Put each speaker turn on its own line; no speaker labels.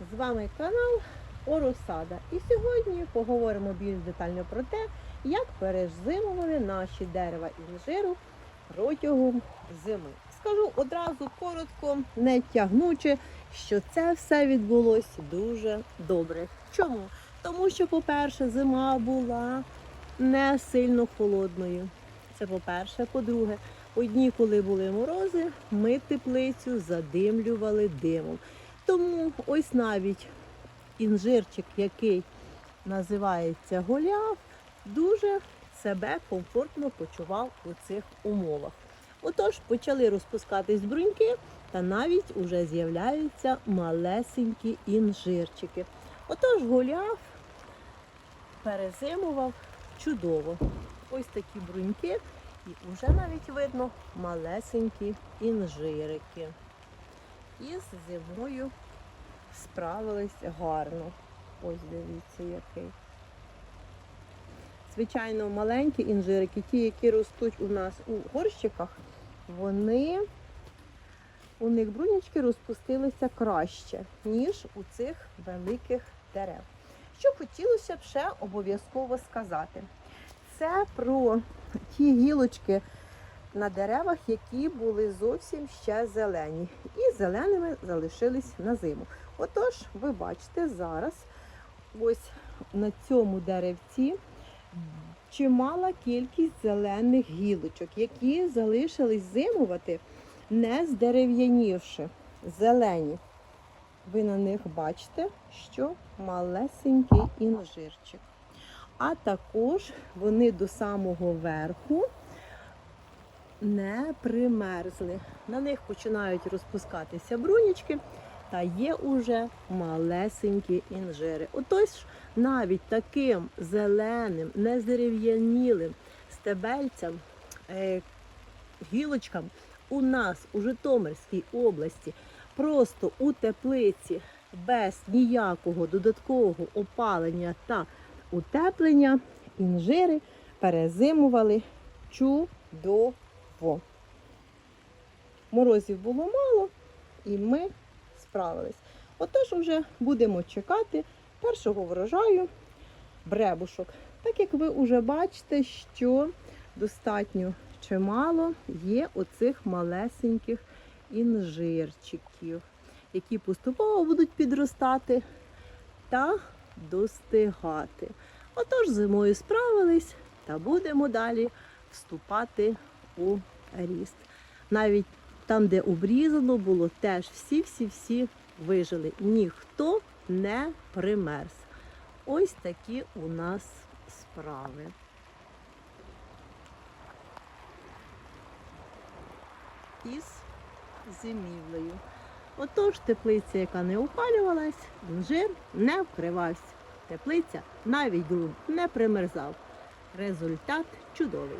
З вами канал Оросада. І сьогодні поговоримо більш детально про те, як перезимували наші дерева інжиру протягом зими. Скажу одразу коротко, не тягнучи, що це все відбулося дуже добре. Чому? Тому що, по-перше, зима була не сильно холодною. Це по-перше. По-друге, одні, коли були морози, ми теплицю задимлювали димом. Тому ось навіть інжирчик, який називається голяв, дуже себе комфортно почував у цих умовах. Отож, почали розпускатись бруньки, та навіть уже з'являються малесенькі інжирчики. Отож, голяв перезимував чудово. Ось такі бруньки, і вже навіть видно малесенькі інжирики. І з зимою справились гарно. Ось дивіться який. Звичайно, маленькі інжирики, ті, які ростуть у нас у горщиках, вони у них брунячки розпустилися краще, ніж у цих великих дерев. Що хотілося б ще обов'язково сказати, це про ті гілочки на деревах, які були зовсім ще зелені, і зеленими залишились на зиму. Отож, ви бачите, зараз ось на цьому деревці чимала кількість зелених гілочок, які залишились зимувати, не здерев'янівши, зелені. Ви на них бачите, що малесенький інжирчик. А також вони до самого верху не примерзли. На них починають розпускатися брунічки, та є уже малесенькі інжири. Отож, навіть таким зеленим, нездерев'янілим стебельцям, е, гілочкам у нас у Житомирській області просто у теплиці без ніякого додаткового опалення та утеплення інжири перезимували чудово. Морозів було мало, і ми справились. Отож, вже будемо чекати першого врожаю бребушок. Так як ви вже бачите, що достатньо чимало є оцих малесеньких інжирчиків, які поступово будуть підростати та достигати. Отож, зимою справились та будемо далі вступати у ріст. Навіть там, де обрізано було, теж всі-всі-всі вижили. Ніхто не примерз. Ось такі у нас справи. Із зимівлею. Отож, теплиця, яка не опалювалась, інжир не вкривався. Теплиця навіть ґрунт не примерзав. Результат чудовий.